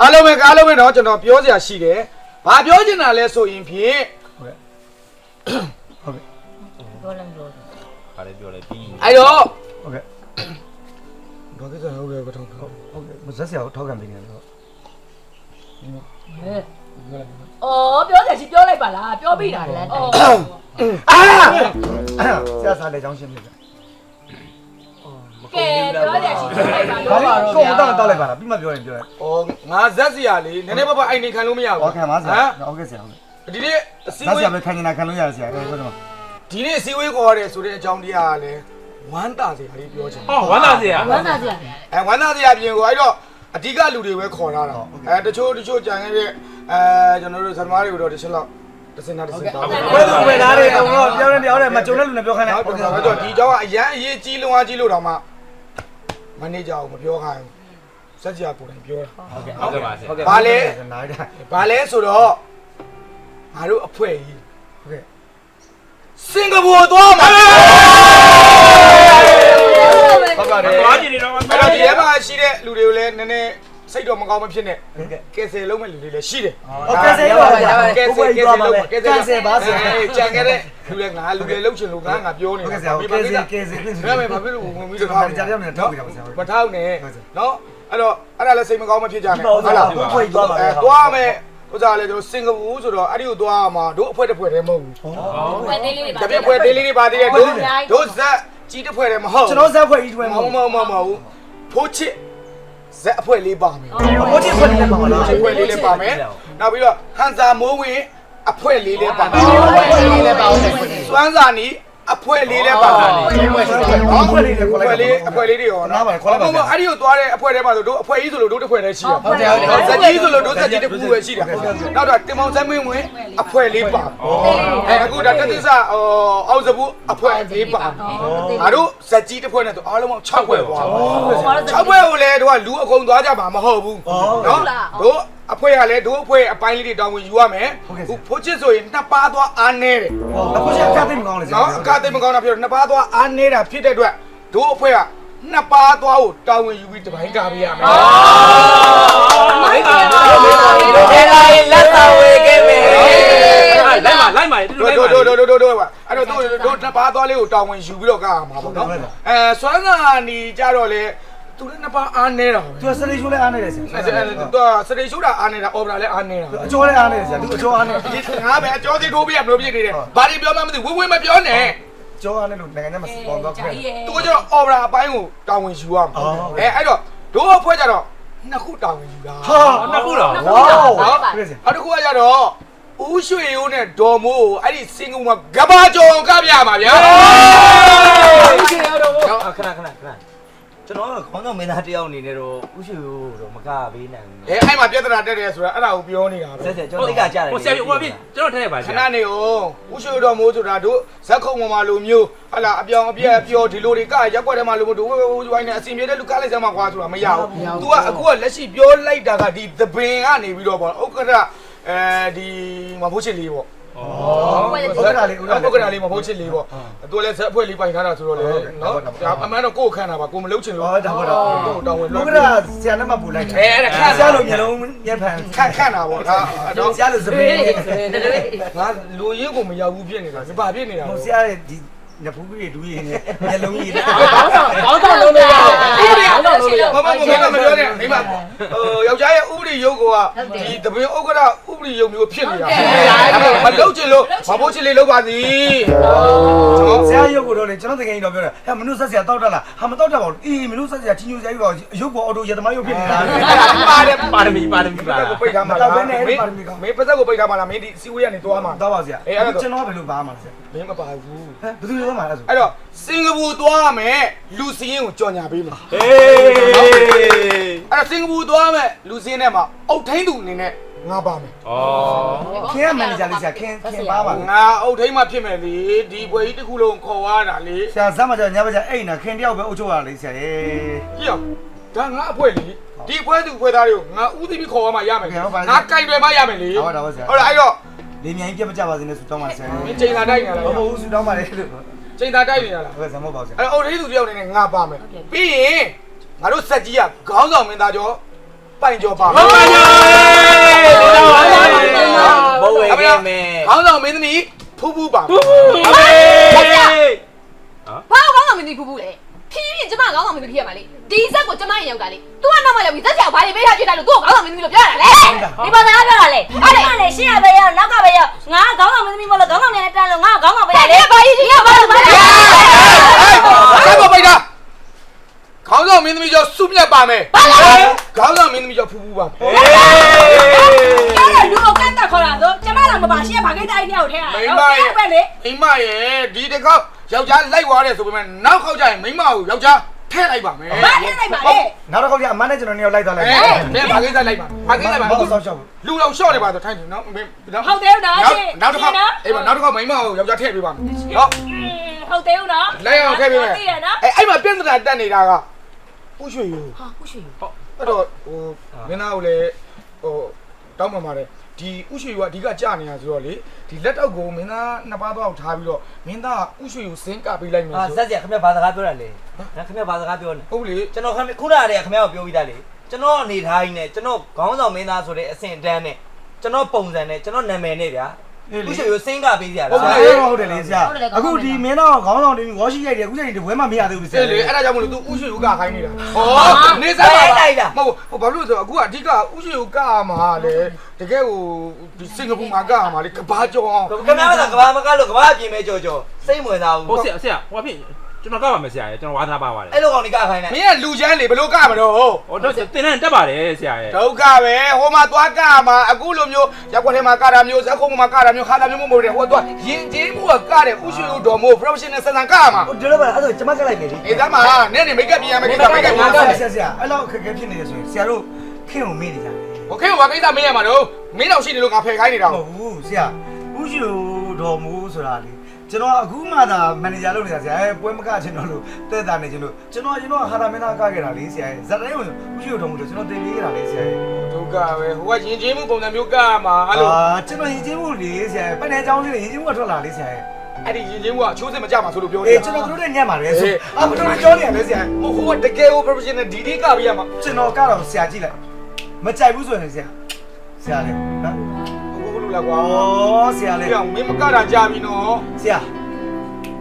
အားလုံးပဲအားလုံးပဲတော့ကျွန်တော်ပြောစရာရှိတယ်ဘာပြောချင်တာလဲဆိုရင်ဖြင့်ဟုတ်ကဲ့ပြောလည်းပြောတယ်ခါလေးပြောလိုက်ပြီးအဲ့တော့ဟုတ်ကဲ့ဘာကိစ္စဟုတ်ကဲ့ကတော့ဟုတ်ကဲ့မဆက်စရာကိုထောက်ခံပေးနေတယ်တော့ဟဲ့အော်ပြောတယ်ရှိပြောလိုက်ပါလားပြောပြီးတာလဲအော်အာဆရာစားတဲ့ကြောင်းရှင်းပြတယ် ကဲပြောတယ်ရှိပြောလိုက်ပါဘာလို့လို့ ကိုယ်တော့တောက်လိုက်ပါလားပြီးမှပြောရင်ပြောရင်ဩငါဇက်စီရလေနည်းနည်းပါးပါအိုင်နေခံလို့မရဘူးဟောခံပါဆရာဟုတ်ကဲ့ဆရာဟုတ်ကဲ့ဒီနေ့အစည်းဆက်အဝေးစရာပဲခံနေတာခံလို့ရတယ်ဆရာအဲဟုတ်တယ်ဒီနေ့အစည်းအဝေးခေါ်ရတယ်ဆိုတဲ့အကြောင်းတရားကလည်းဝမ်းတာစရာလေးပြောချင်တယ်ဟောဝမ်းသာစရာဝမ်းသာကြတယ်အဲဝမ်းသာစရာပြင်ကိုအဲ့တော့အဓိကလူတွေပဲခေါ်လာတာအဲတချို့တချို့ကြံခဲ့တဲ့အဲကျွန်တော်တို့ဇန်နဝါရီကိုတော့တစ်ချက်လောက်တစ်စင်နာတစ်စင်တောင်းဘယ်သူပဲလားတဲ့တော့ပြောနေပြောတယ်မကြုံတဲ့လူနဲ့ပြောခိုင်းတယ်ဟုတ်တယ်ဆိုတော့ဒီအကြောင်းကအရန်အရေးကြီးလုံးဝကြီးလို့တော့မှ မန်နေဂျာကိုမပြောခိုင်းဘူးစက်ကြီးကိုယ်တိုင်ပြောတာဟုတ်ကဲ့ဟုတ်ကဲ့ပါဆရာဘာလဲနားရဘာလဲဆိုတော့ငါတို့အဖွဲ့ကြီးဟုတ်ကဲ့စင်ကာပူသွားမှာဟုတ်ပါတယ်သွားကြည့်နေတော့အဲ့တော့ဒီထဲမှာရှိတဲ့လူတွေကိုလည်းနည်းနည်း စိတ်တော့မကောင်းမဖြစ်နဲ့ကယ်ဆယ်လုံးမဲ့လူတွေလည်းရှိတယ်ဟုတ်ကဲ့ဆယ်ပါဗျာကယ်ဆယ်ကယ်ဆယ်လုံးကယ်ဆယ်ကယ်ဆယ်ပါဆယ်ကြံခဲ့တဲ့လူလည်းငါလူတွေလှုပ်ချင်လို့ငါငါပြောနေတယ်ကယ်ဆယ်ကယ်ဆယ်ဒါပေမဲ့ဘာဖြစ်လို့ဝင်ပြီးတော့ကြာကြာနဲ့တော့မထောက်နဲ့နော်အဲ့တော့အဲ့ဒါလည်းစိတ်မကောင်းမဖြစ်ကြနဲ့ဟုတ်လားသွားပါမယ်သွားမယ်ဥစားလေကျွန်တော်စင်ကာပူဆိုတော့အဲ့ဒီကိုသွားမှာတို့အဖွဲတစ်ဖွဲတည်းမဟုတ်ဘူးဟုတ်ဖွဲသေးလေးတွေပါတပြည့်ဖွဲသေးလေးတွေပါသေးတယ်တို့တို့ဇက်ကြီးတစ်ဖွဲတည်းမဟုတ်ကျွန်တော်ဇက်ဖွဲကြီးတစ်ဖွဲမဟုတ်မဟုတ်မဟုတ်ဖိုးချစ် ဇက်အဖွဲ့လေးပါမယ်ဘိုးချစ်ဖွဲ့နေမှာလားအဖွဲ့လေးလည်းပါမယ်နောက်ပြီးတော့ဟန်စာမိုးဝင်အဖွဲ့လေးလည်းပါမယ်ဖွဲ့လေးလည်းပါအောင်ဖွဲ့လေးစွမ်းစာနီ အဖွဲ့လေးလည်းပါမယ်ဖွဲ့လေးလည်းခေါ်အဖွဲ့လိုက်လေးအဖွဲ့လေးတွေရောနားပါခေါ်လိုက်ပါဟုတ်အဲ့ဒီကိုသွားတဲ့အဖွဲ့ထဲမှာဆိုတို့အဖွဲ့ကြီးဆိုလို့တို့တစ်ဖွဲ့တည်းရှိရဟုတ်တယ်ဟုတ်တယ်ဇက်ကြီးဆိုလို့တို့ဇက်ကြီးတစ်ခုပဲရှိတာနောက်တော့တင်မောင်စမ်းမင်းဝင်အဖွဲ့လေးပါအဲအခုဒါတတိစအောက်စဘူးအဖွဲ့လေးပါငါတို့ဇက်ကြီးတစ်ဖွဲ့နဲ့ဆိုအားလုံးပေါင်း6ဖွဲ့သွား6ဖွဲ့ကိုလည်းတို့ကလူအကုန်သွားကြမှာမဟုတ်ဘူးနော်တို့ အဖွဲ့ကလည်းတို့အဖွဲ့အပိုင်းလေးတွေတောင်းဝင်ယူရမယ်ခုဖိုးချစ်ဆိုရင်နှစ်ပါးသွားအားနေတယ်အခုချက်ကြသိမကောင်းလေဆရာနော်အကာသိမကောင်းတာဖြစ်တော့နှစ်ပါးသွားအားနေတာဖြစ်တဲ့အတွက်တို့အဖွဲ့ကနှစ်ပါးသွားကိုတောင်းဝင်ယူပြီးတပိုင်းကာပေးရမယ်မိုက်တယ်ပါဒေလာရင်လက်သာဝေခဲ့မယ်လိုက်ပါလိုက်ပါတူတူတို့လိုက်ပါတို့တို့တို့တို့တို့အဲ့တော့တို့တို့နှစ်ပါးသွားလေးကိုတောင်းဝင်ယူပြီးတော့ကာရမှာပေါ့နော်အဲစွမ်းသာနီကြတော့လေ သူလည်းနှစ်ပါးအားနေတာပဲသူစရိတ်ချိုးလည်းအားနေတယ်ဆရာအဲသူစရိတ်ရှုတာအားနေတာအော်ပရာလည်းအားနေတာအကျော်လည်းအားနေတယ်ဆရာသူအကျော်အားနေဒီငါပဲအကျော်စီထိုးပြရမလို့ဖြစ်နေတယ်ဘာတွေပြောမှမသိဝင်းဝင်းမပြောနဲ့ကျော်အားနေလို့နိုင်ငံခြားမှာစပွန်တော့ခဲ့သူကကျတော့အော်ပရာအပိုင်းကိုတောင်းဝင်ယူရမှာအဲအဲ့တော့တို့အဖွဲ့ကြတော့နှစ်ခုတောင်းဝင်ယူတာဟာနှစ်ခုတော့ဝေါပြည့်စင်နောက်တစ်ခုကကြတော့ဦးရွှေရိုးနဲ့ဒေါ်မိုးကိုအဲ့ဒီစင်ကူမှာကဘာကြောင်ကပြမှာဗျာခဏခဏခဏ ကျွန်တော်ကခေါင်းဆောင်မင်းသားတယောက်အနေနဲ့တော့ဥရှိရိုးတော့မကပေးနိုင်ဘူးအဲအဲ့မှာပြဿနာတက်တယ်ဆိုတာအဲ့ဒါကိုပြောနေတာပဲဆက်ဆက်ကျွန်တော်တိတ်ကကြားတယ်ဟိုဆရာဟိုပြကျွန်တော်ထည့်လိုက်ပါခဆဏရာနေအောင်ဦးရွှေရိုးဒေါ်မိုးဆိုတာတို့ဇက်ခုံပေါ်မှာလိုမျိုးဟလာအပြောင်အပြက်အပြောဒီလိုတွေကရက်ွက်ထဲမှာလိုမျိုးတို့ဝဝဝိုင်းနေအစီအပြေတဲ့လူကလိုက်စမ်းမှာကွာဆိုတာမရဘူး तू ကအခုကလက်ရှိပြောလိုက်တာကဒီသပင်ကနေပြီးတော့ပေါ့ဥက္ကဋ္ဌအဲဒီမဖို့ချစ်လေးပေါ့ ဥက္ကဋ္ဌလေးဥက္ကဋ္ဌဥက္ကဋ္ဌလေးမဟုတ်ချစ်လေးပေါ့သူလည်းဇက်အဖွဲ့လေးပိုင်ထားတာဆိုတော့လေနော်အမှန်တော့ကိုယ်ခန့်တာပါကိုမလုပ်ချင်လို့ဟောဒါဟုတ်တော့ကိုတောင်းဝင်ဥလို့က္ကဋ္ဌဆရာနဲ့မှပူလိုက်အဲအဲ့ဒါခန့်ဆရာလိုမျိုးလုံးမျက်ဖန်ခန့်ခန့်တာပေါ့ဒါတော့ဆရာလိုစပင်းငါလူရင်းကိုမရောက်ဘူးဖြစ်နေတာစပါဖြစ်နေတာဟိုဆရာရဲ့ဒီနဖူးကြီးဒူးကြီးနဲ့မျက်လုံးကြီးနဲ့ဘောင်းတော့လုံးလို့ရတယ်ဘောင်း တော့လုံးလို့ရမမမမမပြောနဲ့မိမဟိုယောက်ျားရဲ့ဥပဒေရုပ်ကဒီတပင်းဥက္ကဋ္ဌဥပဒေရုပ်မျိုးဖြစ်နေတာမလုပ်ချင်လို့မဖို့ချစ်လေးလုပ်ပါစီဆရာရုပ်ကိုတော့လေကျွန်တော်တကယ်ကြီးတော့ပြောတယ်ဟဲ့မနုဆက်ဆရာတောက်တက်လားဟာမတောက်တက်ပါဘူးအေးမနုဆက်ဆရာချင်းညူဆရာကြီးပါရုပ်ပေါ်အော်တိုရသမားရုပ်ဖြစ်နေတာပါတယ်ပါရမီပါရမီပါကိုပိတ်ထားမှာလားမင်းမင်းပတ်သက်ကိုပိတ်ထားမှာလားမင်းဒီစီဝေးကနေသွားမှာတော့ပါဆရာကျွန်တော်ဘယ်လိုပါမှာလဲဆရာမင်းမပါဘူးဟဲ့ဘယ်သူရောမှာလဲဆိုအဲ့တော့စင်ကာပူသွားမယ်လူစင်းကိုကြော်ညာပေးမှာဟေးအဲ့တော့စင်ကာပူသွားမယ်လူစင်းထဲမှာအုတ်ထိန်သူအနေနဲ့ငါပါမယ်ဩခင်ကမန်နေဂျာလေးဆရာခင်ခင်ပါပါငါအုတ်ထိန်မှဖြစ်မယ်လေဒီပွဲကြီးတစ်ခုလုံးခေါ်ရတာလေဆရာဇက်မကြညဘကြအိတ်နာခင်တယောက်ပဲအုပ်ချုပ်ရလေးဆရာရေကြည့်အောင်ဒါငါအဖွဲလေဒီပွဲသူပွဲသားတွေကိုငါဥသိပြီးခေါ်ရမှရမယ်ငါကင်တွေမှရမယ်လေဟုတ်လားအဲ့တော့လေမြိုင်ပြတ်မကြပါစေနဲ့ဆူတောင်းပါဆရာမင်းချိန်သာတိုက်နေလားမဟုတ်ဘူးဆူတောင်းပါလေလို့ ချိန်သာတိုက်နေလားဟုတ်ကဲ့ဇမဟုတ်ပါဆရာအဲ့တော့အုတ်ထိန်သူတယောက်အနေနဲ့ငါပါမယ်ပြီးရင်ငါတို့စက်ကြီးကခေါင်းဆောင်မင်းသားကျော်ပိုင်ကျော်ပါဟုတ်ပါရဲ့ဘိုးဝေခဲ့မယ်ခေါင်းဆောင်မင်းသမီးဖူးဖူးပါဟုတ်ပါရဲ့ဘာကောင်းဆောင်မင်းသမီးဖူးဖူးလဲ ဖြည်းဖြည်းကျမကောင်းဆောင်မင်းသမီးဖြစ်ရမှာလေဒီဇက်ကိုကျမရင်ရောက်ကလေ तू ကနောက်မှရောက်ပြီးဇက်ချောက်ဘာတွေပေးထားဖြစ်တာလို့ तू ကကောင်းဆောင်မင်းသမီးလို့ပြောတာလေဒီပေါ်သားပြောတာလေအဲ့ဒါလေရှေ့ရပဲရောက်နောက်ကပဲရောက်ငါခေါင်းဆောင်မသမီးမလို့ခေါင်းဆောင်နဲ့တန်းလို့ငါခေါင်းဆောင်ပဲရလေဘာကြီးကြီးကဘာလို့ဘာလဲဆက်ပါပိုက်တာခေါင်းဆောင်မင်းသမီးကျော်စုမြတ်ပါမယ်ခေါင်းဆောင်မင်းသမီးကျော်ဖူးဖူးပါပြောတယ်လူကိုကတ်တက်ခေါ်တာဆိုကျမလာမပါရှေ့ဘာကိစ္စအိုက်တယောက်ထဲတာပဲလေမိမရဲ့ဒီတစ်ခေါက် ယောက်ျားလိုက်သွားတယ်ဆိုပေမဲ့နောက်ခေါက်ကျရင်မိမကိုယောက်ျားထည့်လိုက်ပါမယ်ဘာထည့်လိုက်ပါလဲနောက်တစ်ခေါက်ကျအမနဲ့ကျွန်တော်နေရောက်လိုက်သွားလိုက်အဲမင်းဘာကိစ္စလိုက်ပါဘာကိစ္စလိုက်ပါဘောဆောက်ရှောက်လူလောက်ရှော့နေပါဆိုထိုင်းတယ်နော်မင်းနော်ဟုတ်တယ်နော်ရှေ့နောက်တစ်ခေါက်အေးပါနောက်တစ်ခေါက်မိမကိုယောက်ျားထည့်ပေးပါမယ်နော်ဟုတ်တယ်နော်လိုက်အောင်ထည့်ပေးမယ်သိရနော်အဲအဲ့မှာပြဿနာတက်နေတာကဥရွှေယူဟာကုရှိအဲ့တော့ဟိုမင်းသားကိုလည်းဟိုတောင်းပန်ပါတယ် ဒီဥရွှေယူကအဓိကကြာနေတာဆိုတော့လေဒီလက်တော့ကိုမင်းသားနှစ်ပါးတော့ထားပြီးတော့မင်းသားဥရွှေယူစင်းကပေးလိုက်မယ်အာဆို ဆက်စရာခင်ဗျဘာစကားပြောတာလဲခင်ဗျဘာစကားပြောနေဟုတ်လေကျွန်တော်ခင်ဗျခုနကတည်းကခင်ဗျကိုပြောပြီးသားလေကျွန်တော်အနေထားကြီးနဲ့ကျွန်တော်ခေါင်းဆောင်မင်းသားဆိုတဲ့အဆင့်အတန်းနဲ့ကျွန်တော်ပုံစံနဲ့ကျွန်တော်နာမည်နဲ့ဗျာ ခုရှိရစင်းကပေးစရာဟုတ်လားတယ်ဟုတ်တယ်လေဆရာအခုဒီမင်းတော့ခေါင်းဆောင်တင်ဝါရှိရိုက်တယ်အခုချိန်ဒီဘွဲမှမရသေးဘူးဆရာအဲ့လေအဲ့ဒါကြောင့်မလို့ तू ဥရွှေယူကခိုင်းနေတာဟောနေစားပါမဟုတ်ဟိုဘာလို့လဲဆိုတော့အခုကအဓိကဥရွှေယူကမှာလေတကယ်ဟိုဒီစင်ကာပူမှာကမှာလေကဘာကြောအောင်ခင်ဗျားကကဘာမကလို့ကဘာအပြင်မဲ့ကြော်ကြော်စိတ်ဝင်စားဘူးဟိုဆရာဆရာဟိုအဖြစ် ကျွန်တော်ကပါမယ်ဆရာရေကျွန်တော်ဝါသနာပါပါတယ်အဲ့လိုကောင်ဒီကခိုင်းလိုက်မင်းကလူချမ်းလေဘလို့ကမတော့ဟောတော့တင်တဲ့တက်ပါတယ်ဆရာရေဒုက္ခပဲဟိုမှာသွားကမှာအခုလိုမျိုးရက်ွက်ထဲမှာကတာမျိုးဇက်ခုံမှာကတာမျိုးခါတာမျိုးမဟုတ်ဘူးတဲ့ဟိုသွားရင်ကျေးမှုကကတဲ့ဥရှိလို့တော်မို့ professional ဆန်ဆန်ကမှာဟိုဒီလိုပါအဲ့ဒါကျွန်မကလိုက်မယ်လေအေးသားမှာနဲ့နေမိတ်ကပ်ပြင်ရမယ်ကိစ္စမိတ်ကပ်ပြင်ရမယ်ဆရာဆရာအဲ့လောက်ခက်ခဲဖြစ်နေရဆိုရင်ဆရာတို့ခင်ကိုမေ့နေကြတယ်ဟိုခင်ကိုဘာကိစ္စမေးရမှာတော့မင်းတော့ရှိနေလို့ငါဖယ်ခိုင်းနေတာမဟုတ်ဘူးဆရာဥရှိလို့တော်မို့ဆိုတာလေ ကျွန်တော်အခုမှသာမန်နေဂျာလုပ်နေတာဆရာအဲပွဲမကချင်တော့လို့တဲ့တာနေချင်လို့ကျွန်တော်ကျွန်တော်ဟာတာမင်းသားကခဲ့တာလေဆရာဇာတ်တိုင်းကိုဥရှိတော်မူလို့ကျွန်တော်တင်ပေးခဲ့တာလေဆရာဒုက္ခပဲဟိုကရင်ကျေးမှုပုံစံမျိုးကမှာအဲ့လိုအာကျွန်တော်ရင်ချင်းမှုလေဆရာပန်းနေအကြောင်းလေးရင်ချင်းမှုကထွက်လာလေဆရာအဲ့ဒီရင်ကျေးမှုကအချိုးစစ်မကြမှာဆိုလို့ပြောနေအေးကျွန်တော်တို့နဲ့ညံ့ပါတယ်ဆိုအာမတော်ကြောနေရလေဆရာဟိုဟိုကတကယ်ကို professional ဒီဒီကပြရမှာကျွန်တော်ကတော့ဆရာကြည့်လိုက်မကြိုက်ဘူးဆိုရင်ဆရာဆရာလေနော်ဘိုးဘ လို့လာကွာဩဆရာလေပြောင်းမင်းမကတာကြာပြီနော်ဆရာ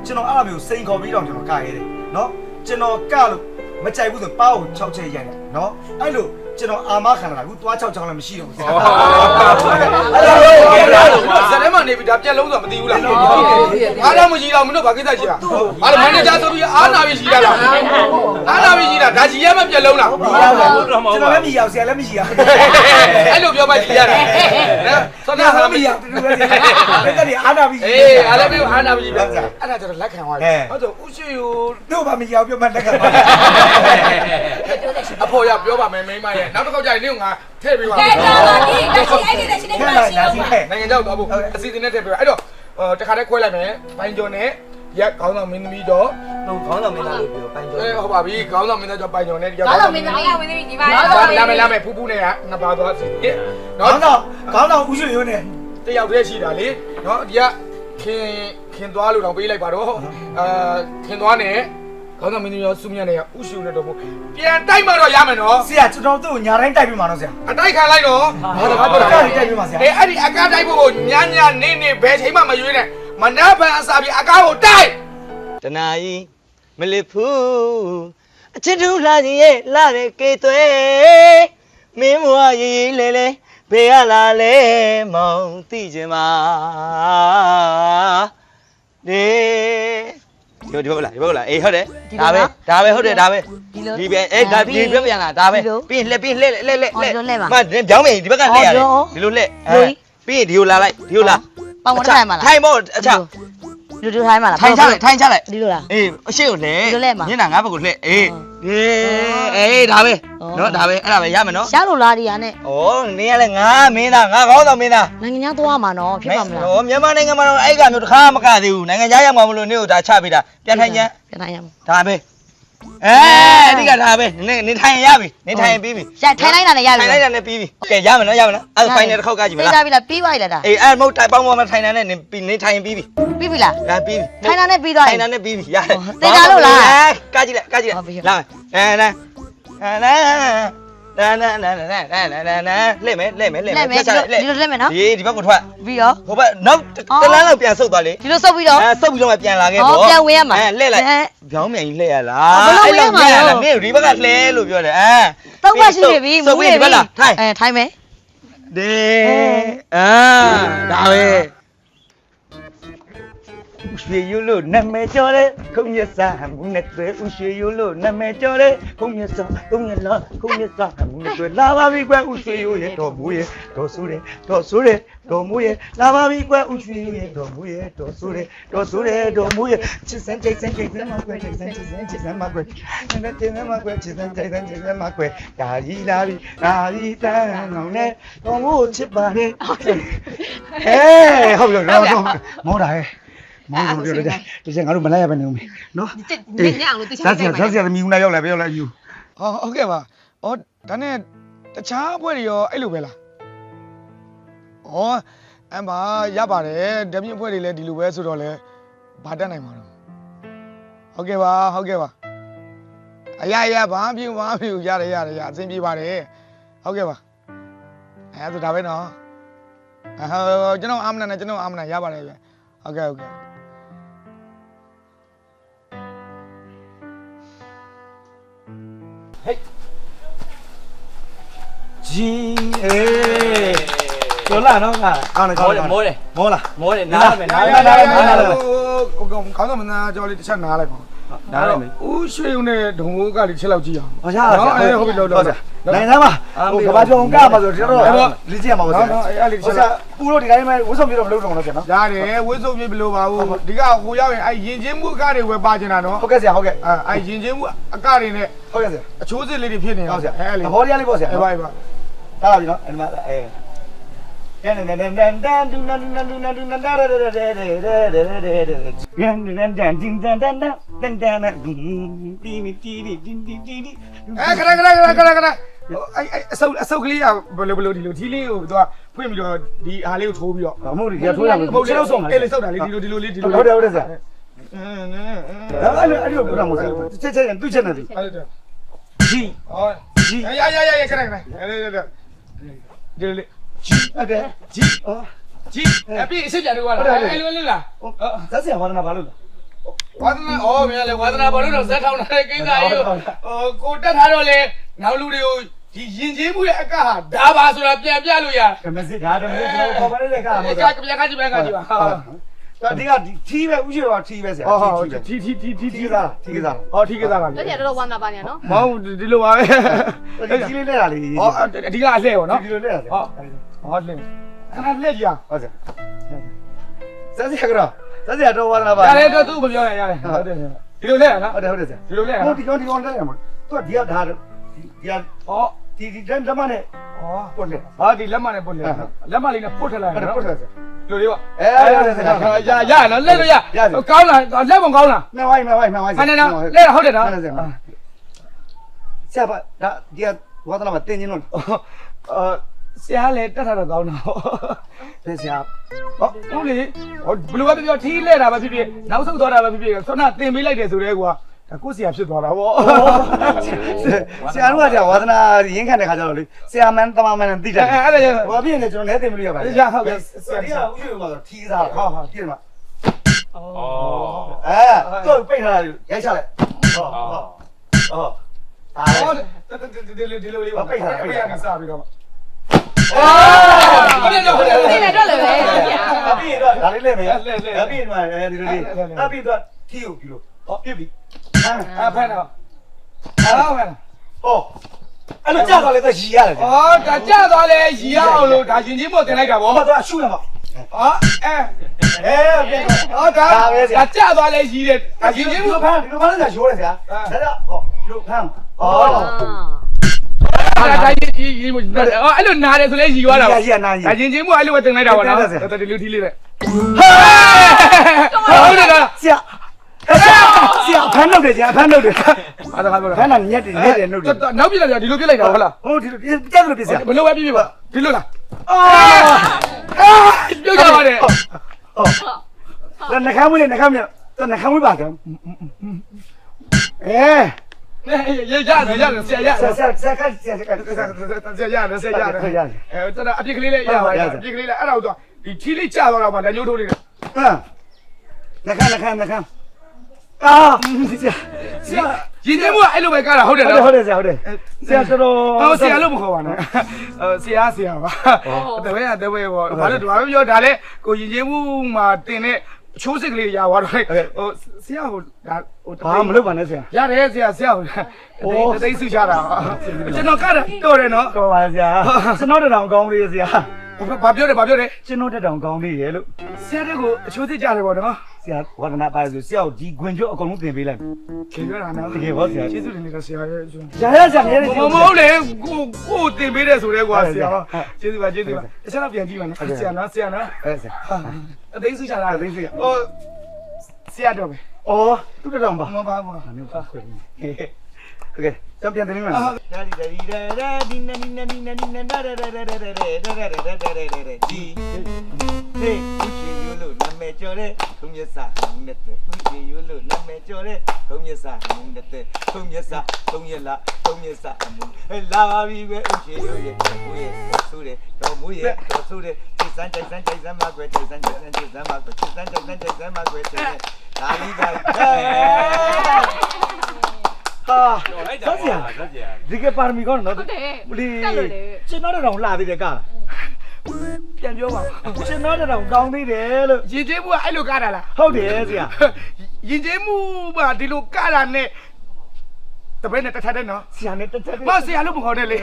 ကျွန်တော်အဲ့လိုမျိုးစိန်ခေါ်ပြီးတော့ကျွန်တော်ကရဲတယ်နော်ကျွန်တော်ကလို့မကြိုက်ဘူးဆိုပါကို6ချက်ရိုက်တယ်နော်အဲ့လို ကျွန်တော်အာမခံလာအခုသွား6ချောင်းလည်းမရှိတော့ဘူးဆရာအဲ့လိုဇက်ထဲမှာနေပြီဒါပြက်လုံးဆိုမသိဘူးလားအားတော့မရှိတော့မင်းတို့ဘာကိစ္စရှိတာအားမန်နေဂျာဆိုပြီးအားနာပြီးရှိရလားအားနာပြီးရှိတာဒါကြီးရမပြက်လုံးလားကျွန်တော်လည်းမရအောင်ဆရာလည်းမရအောင်အဲ့လိုပြောမှကြီးရတယ်နော်ဆောကျွန်နာတော်ဆာလည်းမမရရအောင်တူတူပဲဆရာအဲ့ဒါဒီအားနာပြီးအေးအားလည်းပြီးအားနာပြီးပြအဲ့ဒါကျတော့လက်ခံသွားတယ်ဟုတ်ဆိုဥရှိယတို့ဘာမရအောင်ပြောမှလက်ခံပါ အဖေရပြောပါမယ်မိမရဲ့နောက်တစ်ခေါက်ကျရင်နင့်ကငါထည့်ပေးပါကဲတော့ဒီတက်ရှိအဲ့ဒီတက်ရှိနေခဲမှာလာရှိညာအောင်စီခဲနိုင်ငံခြားသွားဖို့အစီအစဉ်နဲ့ထည့်ပေးပါအဲ့တော့တခါတည်းခွဲလိုက်မယ်ပိုင်းကျော်နဲ့ရက်ခေါင်းဆောင်မင်းသမီးတော့ဟိုခေါင်းဆောင်မင်းသားလို့ပြောပန်းကြော်အဲဟုတ်ပါပြီခေါင်းဆောင်မင်းသားကျော်ပိုင်းကျော်နဲ့ဒီကောင်းဆောင်မင်းသမီးကမင်းသမီးဒီပါလာမယ်လာမယ်ဖူးဖူးနဲ့ကနှစ်ပါးသွားစီနော်ခေါင်းဆောင်ခေါင်းဆောင်ဦးရွှေရိုးနဲ့တယောက်တည်းရှိတာလေနော်ဒီကခင်ခင်သွားလို့တော့ပေးလိုက်ပါတော့အာခင်သွားနဲ့ ခေါင်းဆောင်မင်းသမီးရောစုမြတ်နဲ့ဥရှုနဲ့တော့ပြန်တိုက်မှတော့ရမယ်နော်ဆရာကျွန်တော်တို့ညာတိုင်းတိုက်ပြီးမှာနော်ဆရာအတိုက်ခံလိုက်တော့ဘာသာပြောတာတိုက်ပြီးမှာဆရာအေးအဲ့ဒီအကားတိုက်ဖို့ကိုညညနေနေဘယ်ချိန်မှမရွေးနဲ့မနှပ်ဖန်အစာပြီးအကားကိုတိုက်တနာကြီးမလစ်ဘူးအချစ်တူလာခြင်းရဲ့လာတဲ့ကေသွဲမင်းမွားရီလေလေဘေးကလာလဲမောင်သိခြင်းပါဒီ ဒီဒီဟုတ်လားဒီဟုတ်လားအေးဟုတ်တယ်ဒါပဲဒါပဲဟုတ်တယ်ဒါပဲဒီပဲအေးဒါဒီပြပြန်လာဒါပဲပြီးလှက်ပြီးလှက်လှက်လှက်လှက်မပြောင်းမယ်ဒီဘက်ကလှက်ရတယ်ဒီလိုလှက်ပြီးဒီလိုလာလိုက်ဒီလိုလာပေါင်မထိုင်မှာလားထိုင်ဖို့အချ လူတူထိုင်မှာလားထိုင်ချလိုက်ထိုင်ချလိုက်ဒီလိုလားအေးအရှိကိုလဲဒီလိုလဲမှာညနာငါဘက်ကိုလှဲ့အေးဒီအေးဒါပဲอ๋อနော်ဒါပဲအဲ့ဒါပဲရမယ်နော်ရှားလို့လားဒီဟာနဲ့ဩနင်းရလဲငါမင်းသားငါကောင်းတော့မင်းသားနိုင်ငံခြားသွားမှာနော်ဖြစ်ပါမလားဟောမြန်မာနိုင်ငံမှာတော့အဲ့ကမျိုးတစ်ခါမကသေးဘူးနိုင်ငံခြားရောက်မှာမလို့နေကိုဒါချပေးတာပြန်ထိုင်ချမ်းပြန်ထိုင်ရမှာဒါပဲ အဲဒီကဒါပဲနင်းနေထိုင်ရပြီနေထိုင်ပြီးပြီရှာထိုင်လိုက်တာနဲ့ရပြီထိုင်လိုက်တာနဲ့ပြီးပြီကဲရမယ်နော်ရမယ်နော်အဲ့ဖိုင်နယ်တစ်ခေါက်ကကြည့်မလားသိကြပြီလားပြီးသွားပြီလားဒါအေးအဲ့မဟုတ်တိုင်ပေါင်းပေါ်မှာထိုင်တာနဲ့နေပြီးနေထိုင်ပြီးပြီပြီးပြီလားဒါပြီးပြီထိုင်တာနဲ့ပြီးသွားပြီ ထိုင်တာနဲ့ပြီးပြီရတယ်သိကြလို့လားကကြည့်လိုက်ကကြည့်လိုဟုတ်ပြီက်လာမယ်အဲနာအဲနာ တန်းတန်းတန်းတန်းတန်းတန်းတန်းတန်းလှည့်မယ်လှည့်မယ်လှည့်မယ်လက်မယ်ဒီလိုဒီလိုလက်မယ်နော်ဒီဒီဘက်ကိုထွက်ပြီးတော့ဟိုဘက်နောက်တလန်းလောက်ပြန်ဆုတ်သွားလေဒီလိုစုပ်ပြီးတော့အဲဆုတ်ပြီးတော့မှပြန်လာခဲ့ဟောပေါ့ပြန်ဝင်ရမှာအဲလှည့်လိုက်အဲဗျောင်းမြန်ကြီးလှည့်ရလားဘယ်လိုဝင်ရမှာလဲအဲ့လိုလှည့်ရလားနင်ဒီဘက်ကလှည့်လို့ပြောတယ်အဲသုံးဘက်ရှိနေပြီဆုတ်ပြီးဒီဘက်လာထိုင်အဲထိုင်မယ်ဒီအာဒါပဲ ရွှေယူလို့နာမည်ကျော်တဲ့ခုံးရစားမှုနဲ့တွေ့ဥရွှေယူလို့နာမည်ကျော်တဲ့ခုံးရစားခုံးရလာခုံးရစားမှုနဲ့တွေ့လာပါပြီကွယ်ဥရွှေယူရဲ့တော်မူရဲ့တော်ဆိုးတယ်တော်ဆိုးတယ်တော်မူရဲ့လာပါပြီကွယ်ဥရွှေယူရဲ့တော်မူရဲ့တော်ဆိုးတယ်တော်ဆိုးတယ်တော်မူရဲ့ချစ်စမ်းကြိတ်စမ်းကြိတ်စမ်းမကွယ်ကြိတ်စမ်းချစ်စမ်းချစ်စမ်းမကွယ်ချစ်စမ်းချစ်စမ်းမကွယ်ချစ်စမ်းကြိတ်စမ်းချစ်စမ်းမကွယ်ဒါကြီးလာပြီဒါကြီးတန်းအောင်နဲ့တော်မူချစ်ပါနဲ့ဟဲ့ဟုတ်ပြီတော့မောတာ ဟဲ့မောလို့ပြောတယ်ဒီချက်ငါတို့မလိုက်ရပဲနေဦးမယ်နော်နေနေအောင်လို့တခြားဇာစီဇာစီကမြူနာရောက်လာပြောက်လာယူဟောဟုတ်ကဲ့ပါဩဒါနဲ့တခြားဘွဲတွေရောအဲ့လိုပဲလားဩအမရပါတယ်ဓမြင့်ဘွဲတွေလည်းဒီလိုပဲဆိုတော့လေဘာတက်နိုင်မှာတော့ဟုတ်ကဲ့ပါဟုတ်ကဲ့ပါအရာရဘာပြင်းဘာပြင်းရတယ်ရတယ်ရအဆင်ပြေပါတယ်ဟုတ်ကဲ့ပါအဲဆိုဒါပဲနော်အဟောကျွန်တော်အာမနာနဲ့ကျွန်တော်အာမနာရပါတယ်ဗျ ဟုတ်ကဲ့ဟုတ်ကဲ့ဂျင်းအေးကျော်လာနော်ငါကောင်းတယ်ကောင်းတယ်မောတယ်မောလားမောတယ်နားလိုက်မယ်နားနားလိုက်နားမယ်နားနားနားလိုက်မယ်ဟိုကောင်ခေါင်းဆောင်မနာကြော်လေးတစ်ချက်နားလိုက်ပါ နားလိုက်မယ်ဦးရွှေုံနဲ့ဒုံမိုးကလေးချက်လောက်ကြည့်အောင်ဟောရပါနော်အဲ့ဟုတ်ပြီလို့လို့နိုင်သားပါဟိုကဘာကြောင်ကပါဆိုတော့လီကြည့်ရမှာပါနော်နော်အဲ့လေးဟိုချက်ဆလောက်ပူလို့ဒီတိုင်းမှာဝှစုံပြတော့မလုပ်တော့တော့ပြန်နော်ရတယ်ဝိစုပ်ပြဘလို့ပါဘူးဒီကဟိုရောက်ရင်အဲ့ရင်ချင်းမှုအကတွေဝယ်ပါကျင်တာနော်ဟုတ်ကဲ့ဆရာဟုတ်ကဲ့အဲ့အဲ့ရင်ချင်းမှုအကတွေနဲ့ဟုတ်ကဲ့ဆရာအချိုးစစ်လေးတွေဖြစ်နေဟုတ်ဆရာအဲ့လေးသဘောတရားလေးပေါ့ဆရာအဲ့ပါအဲ့ပါတားပြီနော်အဲ့ဒီမှာအဲ ရန်နန်နန်နန်တန်ဒူနန်နန်ဒူနန်ဒူနန်ဒါရရရရရရရရရရန်နန်တန်တင်းတန်တန်တန်တန်တန်တီတီတီတီတီတီတီတီအဲ့ခဏခဏခဏခဏခဏအဲ့အဲ့အဆုပ်အဆုပ်ကလေးကဘယ်လိုဘယ်လိုဒီလိုထီးလေးကိုသူကဖွင့်ပြီးတော့ဒီအားလေးကိုထိုးပြီးတော့ဘာမို့ဒီရထိုးရမယ်ဟုတ်ခြေလို့ဆုံးအဲ့လေးဆုပ်တာလေးဒီလိုဒီလိုလေးဒီလိုဟုတ်တယ်ဟုတ်တယ်ဆရာအင်းအင်းအင်းဒါအဲ့လိုအဲ့လိုပြောတာမဟုတ်ဘူးချက်ချက်သူ့ချက်နေတယ်အဲ့လိုဂျီဟောဂျီရရရရခဏခဏအဲ့လိုလိုဒီလို လေးဂျီအဲ့ဒါဂျီအော်ကြည့်အပြည့်အစ်ပြန်လို့ရလားအဲ့လိုလေးလားဇက်ဆရာဘာနာဘာလို့လဲဝါသနာဩမြန်လေဝါသနာဘာလို့တော့ဇက်ထောင်းတဲ့ကိစ္စကြီးဟိုကိုတက်ထားတော့လေနောက်လူတွေကိုဒီရင်ချင်းမှုရဲ့အကဟာဒါပါဆိုတာပြန်ပြလို့ရကမစစ်ဒါတော့ကျွန်တော်ခေါ်ပါလေကမဟုတ်ကတာကပြန်ကကြည့်ပြန်ကကြည့်ပါဟာဒါဒီကထီးပဲဥရှိတော့ထီးပဲဆရာဟောဟောထီထီထီထီထီးကစားထီးကစားဟောထီကစားပါလက်ကျတော်တော်ဝမ်းသာပါနေနော်မဟုတ်ဒီလိုပါပဲဒီထီးလေးလက်တာလေးဟောအဓိကအလှဲ့ပေါ့နော်ဒီလိုလက်တာဟော ဟောလှဲ့ခဏလှဲ့ကြည့်ဟုတ်ဆရာဇက်ဆရာကတော့ဇက်ဆရာတော့ဝါနာပါရတယ်တော့သူ့မပြောရရတယ်ဟုတ်တယ်ဒီလိုလှဲ့နော်ဟုတ်တယ်ဟုတ်တယ်ဆရာဒီလိုလှဲ့ဟိုနော်ဒီကောင်ဒီကောင်တက်ရမှာသူကဒီကဒါဒီကဟောဒီဒီတန်းတမနဲ့ဟောပုတ်လေဟာဒီလက်မနဲ့ပုတ်လေလက်မလေးနဲ့ပုတ်ထလိုက်အဲ့ဒါနော်ပုတ်တယ်ဆရာလူလေးပေါ့အဲဟုတ်တယ်ဆရာရရနော်လက်လို့ရကောင်းလားလက်ပုံကောင်းလားမဝိုင်းမဝိုင်းမဝိုင်းဟာနေနော်လက်ဟုတ်တယ်နော်ဆရာပါဒါဒီကဝါသနာမှာတင်းချင်းလို့အာ ဆရာလည်းတက်ထားတော့ကောင်းတာဟောဆရာဟောဟုတ်လေဟောဘလူကပြောထီးလဲတာပဲဖြစ်ဖြစ်နောက်ဆုတ်သွားတာပဲဖြစ်ဖြစ်ဆွမ်းနာတင်ပေးလိုက်တယ်ဆိုတော့ကွာဒါကိုဆရာဖြစ်သွားတာဗောဆရာတို့ကကြာဝါသနာရင်းခံတဲ့ခါကျတော့လေဆရာမန်တမမန်သိတယ်အဲ့အဲ့ဒါဟိုပြည့်နေကျွန်တော်လည်းတင်မလို့ရပါဘူးရဟုတ်ကဲ့ဆရာဒီကဥယျာဉ်မှာထီးစားဟောဟောပြည့်မှာဩအဲသူ့ပိတ်ထားတာရိုက်ချလိုက်ဟောဟောဟောအာဟောဒီလိုဒီလိုလေးပါပိတ်ထားပိတ်ထားပြီးစပြီးတော့ ဟုတ်တယ်ဟုတ်တယ်ဟုတ်တယ်တော့လည်းပဲပြီးတော့ဒါလေးလည်းပဲပြီးတော့ဒီလိုလေးအပြီးတော့ထီကိုပြုလို့ဟောပြပြီအာဖန်တော့အားမလားဟောအဲ့လိုကြာသွားလေတော့ရီရတယ်ဩဒါကြာသွားလေရီရအောင်လို့ဒါရှင်ကြီးမို့တင်လိုက်တာဗောဟောတော့ရှုရမှာအာအဲအဲဟောဒါဒါကြာသွားလေရီတယ်ဒါရှင်ကြီးမို့ဖန်ဒီလိုဖန်လည်းကြာရိုးတယ်ဆရာဒါတော့ဟောဒီလိုဖန်ဩ ဒါဒါရင်ရီးရီးမို့อ๋อအဲ့လိုနားတယ်ဆိုလဲရီးသွားတာရဗောရနာကြီးဒါရင်ချင်းမို့အဲ့လိုပဲတင်လိုက်တာဗောနော်တင်လိုက်ပါတော်တော်ဒီလူထီးလေးပဲဟုတ်တယ်လားဆရာဆရာဖမ်းတော့တယ်ဆရာဖမ်းတော့တယ်အားသာပါဖမ်းတာညက်တယ်ညက်တယ်နှုတ်တယ်နောက်ပြလိုက်တာဒီလိုပြလိုက်တာဟုတ်လားဟုတ်ဒီလိုပြတ်လို့ပြဆရာဘယ်လိုပဲပြပြပါဒီလိုလားအာအာပြုတ်ကြပါတယ်ဟုတ်ဒါနှခမ်းမွေးနှခမ်းမြေတော့နှခမ်းမွေးပါကံအဲ ရရတယ်ရတယ်ဆရာရဆက်ဆက်ဆက်ဆက်ဆက်ဆက်ဆရာရတယ်ဆရာရတယ်အဲကျွန်တော်အပြစ်ကလေးလေးရပါတယ်အပြစ်ကလေးလေးအဲ့ဒါတော့ဒီထီးလေးကြာတော့မှလက်ညှိုးထိုးနေတယ်ဟမ်နှခမ်းနှခမ်းနှခမ်းအာဆရာဆရာရင်းနှီးမှုကအဲ့လိုပဲကားတာဟုတ်တယ်ဟုတ်တယ်နော်ဟုတ်တယ်ဆရာဟုတ်တယ်ဆရာတော်တော်ဟောဆရာလို့မခေါ်ပါနဲ့အဲဆရာဆရာပါတပည့်ရတပည့်ပေါ့ဘာလို့ဘာပြောဒါလဲကိုရင်ချင်းမှုမှာတင်တဲ့ အချိုးစစ်ကလေးရသွားတော့ဟိုဆရာဟိုဒါဟိုဘာမလုပ်ပါနဲ့ဆရာရတယ်ဆရာဆရာဟိုတသိစုချတာကျွန်တော်ကတာတော်တယ်နော်တော်ပါဆရာကျွန်တော်တောင်ကောင်းလေးဆရာ ဘာပြောတယ်ဘာပြောတယ်ကျွန်တော်တောင်ကောင်းလေးရဲ့လို့ဆရာတွေကိုအချိုးစစ်ကြတယ်ပေါ့နော်ဆရာဝဒနာပါဆိုဆရာကိုဒီခွင်ကျွတ်အကုန်လုံးတင်ပေးလိုက်ခင်ဗျာနော်တကယ်ပါဆရာကျေးဇူးတင်နေတော့ဆရာရဲ့ဆရာရဆရာရဲမမဟုတ်လေကိုကိုတင်ပေးတယ်ဆိုတဲ့ကွာဆရာကျေးဇူးပါကျေးဇူးပါတခြားတော့ပြန်ကြည့်ပါနော်ဆရာနော်ဆရာနော်အဲ့ဆရာအသိစုချတာအသိစုဟိုဆရာတော့ပဲအော်သူ့တောင်ပါမပါဘူးဟာနေပါခွင့် โอเคစံပြန်တင်မယ်ဒါဒီဒါဒီဒါဒါဒီနနီနနီနနီနဒါဒါဒါဒါဒါဒါဒါဒါဒါဒါဒါဒါဒါဒီဟေးဦးချီယူလို့နာမည်ကျော်တဲ့ခုံးမြတ်စာနဲ့တဲ့ဦးချီယူလို့နာမည်ကျော်တဲ့ခုံးမြတ်စာနဲ့တဲ့ခုံးမြတ်စာခုံးရလာခုံးမြတ်စာအမှုဟဲ့လာပါပြီပဲဦးချီယူရဲ့ကိုရဲ့ဆူတယ်တော်မူရဲ့တော်ဆူတယ်စိတ်စမ်းကြိုက်စမ်းကြိုက်စမ်းမကွယ်စိတ်စမ်းကြိုက်စမ်းကြိုက်စမ်းမကွယ်စိတ်စမ်းကြိုက်စမ်းကြိုက်စမ်းမကွယ်တဲ့ဒါလီဒါ ဟာဆက်စရာဆက်စရာဒီကပါရမီကောနော်ဟုတ်တယ်လီတက်လို့လေကျွန်တော်တောင်လာသေးတယ်ကပြန်ပြောပါကျွန်တော်တောင်ကောင်းသေးတယ်လို့ရင်ကျေးမှုကအဲ့လိုကားတာလားဟုတ်တယ်ဆရာရင်ကျေးမှုကဒီလိုကားတာနဲ့ တပည့်နဲ့တထတဲ့နော်ဆရာနဲ့တက်တက်မဆရာလို့မခေါ်နဲ့လေ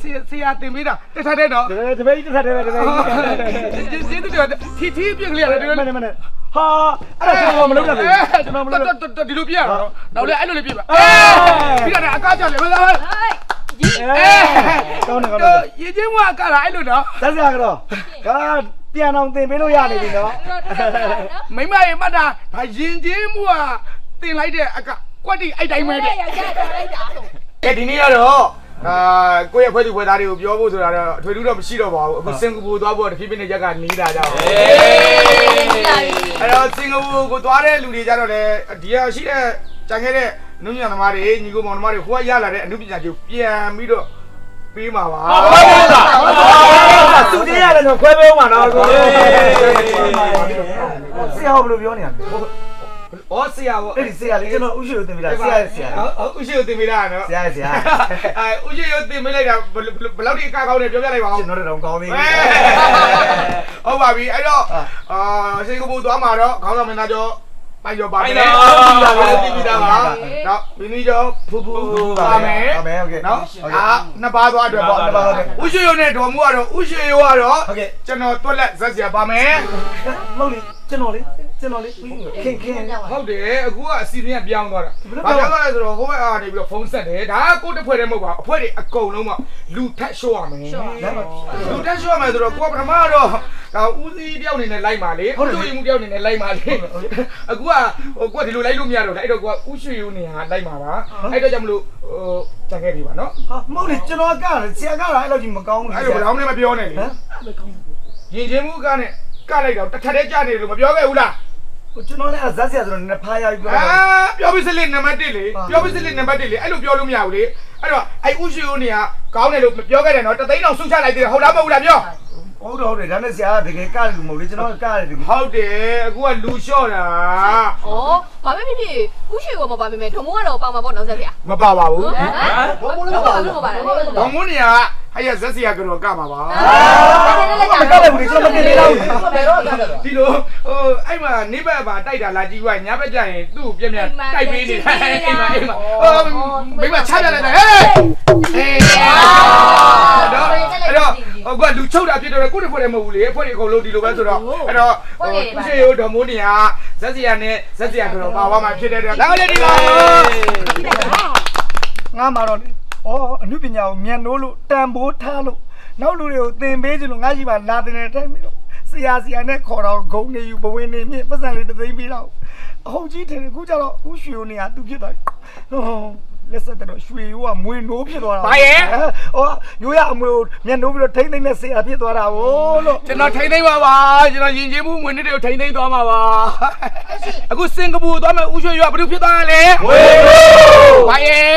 ဆရာဆရာတင်ပေးတာတထတဲ့နော်တပည့်တက်တက်တယ်တပည့်ကျေးဇူးတင်ထီထီပြက်ကလေးရတယ်မနဲ့မနဲ့ဟာအဲ့ဒါကျွန်တော်မလုပ်တတ်ဘူးကျွန်တော်မလုပ်တတ်တော်ဒီလိုပြရတော့နောက်လေအဲ့လိုလေးပြပါပြီးတော့အကားကြောက်လေမလားအဲကောင်းတယ်ကောင်းတယ်ရင်ချင်းဝါကလာအဲ့လိုနော်တက်ဆရာကတော့ဒါပြန်အောင်သင်ပေးလို့ရနေပြီနော်မိမရေမှတ်တာဒါရင်ချင်းမှုကတင်လိုက်တဲ့အက ကွက်တီအဲ့တိုင်းပဲတဲ့ရရတော်လိုက်တာဟုတ်ကဲဒီနေ့ကတော့အာကိုယ့်ရဲ့ဖွဲ့သူဖွဲ့သားတွေကိုပြောဖို့ဆိုတာတော့အထွေထူးတော့မရှိတော့ပါဘူးအခုစင်ကာပူသွားဖို့တဖြည်းဖြည်းနဲ့ရက်ကနေတာကြောင့်အဲ့တော့စင်ကာပူကိုသွားတဲ့လူတွေကြတော့လေဒီဟာရှိတဲ့ကြံခဲ့တဲ့နုညံသမားတွေညီကိုမောင်သမားတွေဟိုကရလာတဲ့အမှုပညာတွေကိုပြန်ပြီးတော့ပေးမှာပါသူတင်းရတယ်တော့ခွဲပေးအောင်ပါနော်ကိုဆရာဘယ်လိုပြောနေရလဲ ဩဆရာပေါ့အဲ့ဒီဆရာလေးကျွန်တော်ဥရှိကိုတင်ပေးတာဆရာဆရာဥရှိကိုတင်ပေးတာနော်ဆရာဆရာအဲဥရှိကိုတင်ပေးလိုက်တာဘယ်လောက်ထိအကကောင်းတယ်ပြောပြလိုက်ပါဦးကျွန်တော်တော့ကောင်းသေးတယ်ဟုတ်ပါပြီအဲ့တော့အာစေကူပူသွားမှာတော့ခေါင်းဆောင်မင်းသားကျော်ပိုင်ကျော်ပါတယ်ပိုင်ကျော်ပါတယ်ပြည်သားပါနောက်မင်းကြီးကျော်ဖူဖူပါမယ်ပါမယ်ဟုတ်ကဲ့နော်အာနှစ်ပါးသွားအတွက်ပေါ့နှစ်ပါးဟုတ်ကဲ့ဥရှိယိုနဲ့ဒေါ်မူကတော့ဥရှိယိုကတော့ကျွန်တော်တွက်လက်ဇက်စရာပါမယ်မဟုတ်လေကျွန်တော်လေ ကျွန်တော်လေခင်ခင်ဟုတ်တယ်အခုကအစီအစဉ်ကပြောင်းသွားတာဘာပြောင်းသွားလဲဆိုတော့ဟိုဘက်အားနေပြီးတော့ဖုန်းဆက်တယ်ဒါကကိုယ့်တစ်ဖွဲ့တည်းမဟုတ်ပါဘူးအဖွဲ့တွေအကုန်လုံးကလူထက်ရှိုးရမယ်လူတက်ရှိရမယ်ဆိုတော့ကိုကပထမတော့ဒါဦးစီးတယောက်အနေနဲ့လိုက်ပါလေဟုတ်တယ်ဦးတယောက်အနေနဲ့လိုက်ပါလေအခုကဟိုကိုကဒီလိုလိုက်လို့မရတော့ဘူးအဲ့တော့ကိုကဥရွှေဦးနေဟာလိုက်ပါပါအဲ့တော့ကြောင့်မလို့ဟိုကြံခဲ့ပြီပါနော်ဟာမဟုတ်လေကျွန်တော်ကဆရာကလည်းအဲ့လိုကြီးမကောင်းဘူးလေအဲ့လိုဘာမှမပြောနဲ့လေရင်ချင်းမှုကနဲ့ကလိုက်တော့တစ်ထက်တည်းကြနေလို့မပြောခဲ့ဘူးလား ကျွန်တော်လည်းဇက်ဆရာဆိုတော့နည်းဖားရပြီးပြောအာပြောပြီးစလိနံပါတ်1လေပြောပြီးစလိနံပါတ်1လေအဲ့လိုပြောလို့မရဘူးလေအဲ့တော့အဲ့ဥရွှေဦးနေဟာကောင်းတယ်လို့မပြောခဲ့တယ်နော်တသိန်းအောင်ဆုချလိုက်သေးတယ်ဟုတ်လားမဟုတ်လားပြော ဟုတ်တော့ဟုတ်တယ်ဒါနဲ့ဆရာကတကယ်ကတယ်လို့မဟုတ်လေကျွန်တော်ကတယ်တကယ်ဟုတ်တယ်အခုကလူလျှော့တာဩဘာပဲဖြစ်ဖြစ်ဥရှိကိုမပါမိမယ်ဒုံမိုးကတော့ပါမှာပေါ့နော်ဆက်ပြမပါပါဘူးဟမ်ဘာမိုးလည်းမပါဘူးဘာလဲ။ဘောင်မွန်းနေကဟဲ့ရဇက်စီယာကတော့ကမှာပါမကလည်းဘူးကျွန်တော်မတင်သေးတော့ဘူး။ဒီလိုဟိုအဲ့မှာနေဘက်မှာတိုက်တာလာကြည့်ွားညဘက်ကျရင်သူ့ကိုပြက်ပြက်တိုက်ပေးနေတာအိမ်မှာအိမ်မှာဟိုမိမချပြလိုက်တယ်ဟေးဟေးတော့အဲ့ တော့ဟိုကလူချုပ်တာဖြစ်တော့ကိုယ့်တဖွဲ့တည်းမဟုတ်ဘူးလေအဖွဲ့တွေအကုန်လုံးဒီလိုပဲဆိုတော့အဲ့တော့ဟိုသူရှိရိုးဒေါ်မိုးနေကဇက်စီယာနဲ့ဇက်စီယာကတော့ပါဝါမှာဖြစ်တဲ့တော့ဒါကလေးဒီပါငါမှာတော့လေဩအနုပညာကိုမြန်နိုးလို့တန်ဖိုးထားလို့နောက်လူတွေကိုသင်ပေးခြင်းလို့ငါရှိမှလာတဲ့တဲ့အတိုင်းပြီးတော့ဆရာဆရာနဲ့ခေါ်တော့ဂုံနေယူဘဝင်နေမြင့်ပတ်စံလေးတသိန်းပြီးတော့အဟုတ်ကြီးတယ်ခုကျတော့ဥရွှေနေရသူဖြစ်သွားပြီဟော လက်ဆက်တော့ရွှေရိုးကမွေနိုးဖြစ်သွားတာဘာရဲ့ဟောရိုးရအမွေကိုမျက်နိုးပြီးတော့ထိမ့်သိမ့်နဲ့ဆရာဖြစ်သွားတာဟိုလို့ကျွန်တော်ထိမ့်သိမ့်ပါပါကျွန်တော်ယဉ်ကျေးမှုဝင်နေတဲ့ကိုထိမ့်သိမ့်သွားမှာပါအခုစင်ကာပူသွားမယ်ဥရွှေရွာဘယ်လိုဖြစ်သွားလဲဝေဘာရဲ့